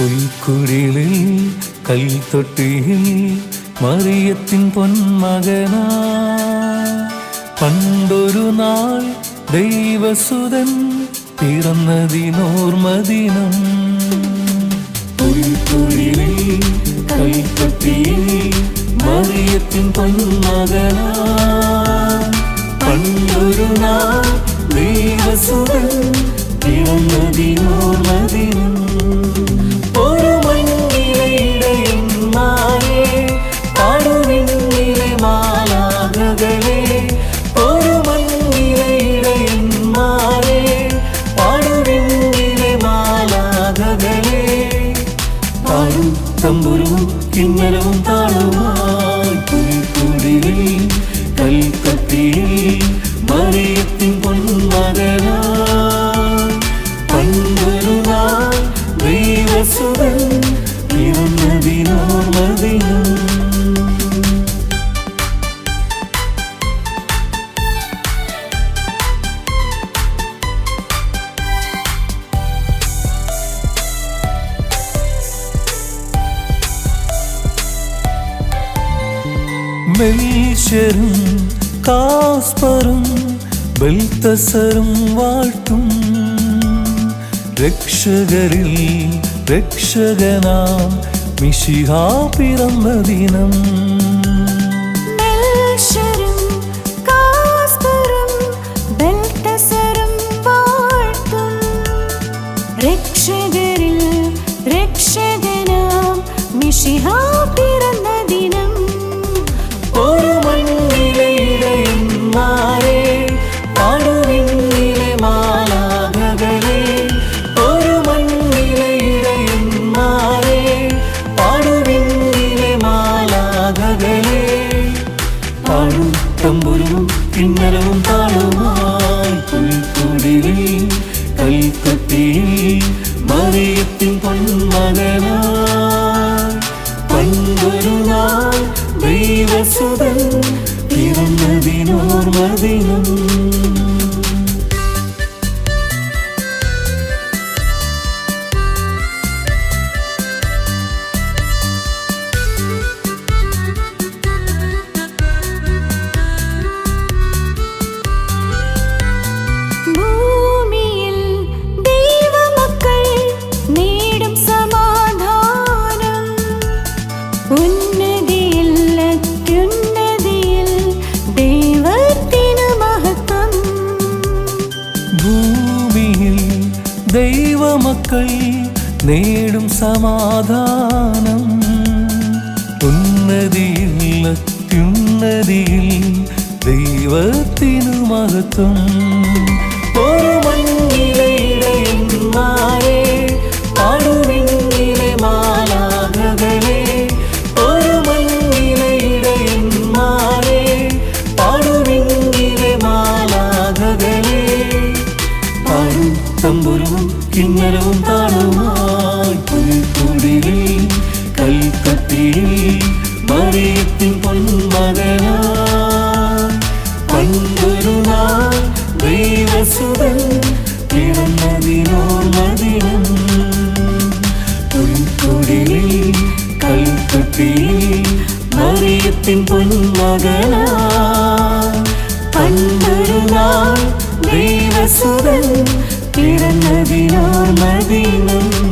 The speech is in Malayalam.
പുൽക്കുഴിലിൽ കൽത്തൊട്ടിയിൽ മറിയത്തിൻ പൊന്മകനാ. പണ്ടൊരു നാൾ ദൈവസുതൻ പിറന്നതിനോർമദിനം പുൽക്കുഴിലിൽ കൽത്തൊട്ടിയിൽ മറിയത്തിൻ പൊന്മകനാ. പണ്ടൊരു നാൾ ദൈവസുതൻ പിറന്നതിനോർമദിനം പാടും തമ്പുരുവും കിന്നരവും താളുമായി പുലിക്കുടിയിൽ കൽക്കത്തിയിൽ മറിയത്തിൻ പൊന്മകനാ പണ്ടൊരു നാൾ ദൈവസുതൻ പിറന്നതിനോർമദിനം മെൽഷ്യരും കാസ്പറും ബൽത്തസറും വാഴ്ത്തും. രക്ഷകരിൽ രക്ഷകനാം മിശിഹാ പിറന്ന ദിനം. മെൽഷരും രക്ഷകരിൽ രക്ഷകനാം മിശിഹാ പിറന്ന തമ്പുരുവും കിന്നരവും താളുമായി പുൽക്കുടിലിൽ കൽക്കത്തിയിൽ മറിയത്തിൻ പൊന്മകനായി പണ്ടൊരു നാൾ ദൈവസുതൻ പിറന്നതിനോർമദിനം ദൈവമക്കൾ നേടും സമാധാനം. ഉന്നതിയിൽ ദൈവത്തിനു മഹത്വം. കിന്നരവും താളുമായി പുൽക്കുടിലിൽ കൽക്കത്തിയിൽ മറിയത്തിൻ പൊന്മകനാ പണ്ടൊരു മറിയത്തിൻ പൊന്മകനാ പണ്ടൊരു നാൾ ദൈവസുതൻ മദീനം മദീനം